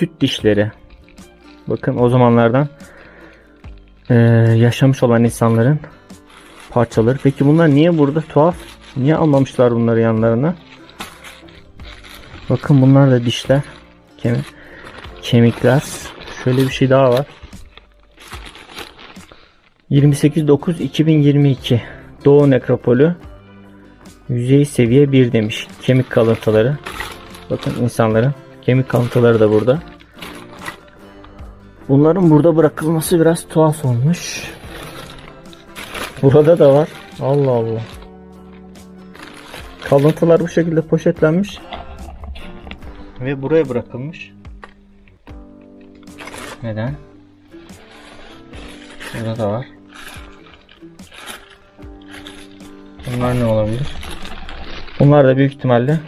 süt dişleri. Bakın o zamanlardan eee, yaşamış olan insanların parçaları. Peki bunlar niye burada? Tuhaf. Niye almamışlar bunları yanlarına? Bakın bunlar da dişler. Kemik, kemikler. Şöyle bir şey daha var. 28.9.2022 Doğu Nekropolü Yüzey seviye 1 demiş. Kemik kalıntıları. Bakın insanların kemik kalıntıları da burada. Bunların burada bırakılması biraz tuhaf olmuş. Burada da var. Allah Allah. Kalıntılar bu şekilde poşetlenmiş. Ve buraya bırakılmış. Neden? Burada da var. Bunlar ne olabilir? Bunlar da büyük ihtimalle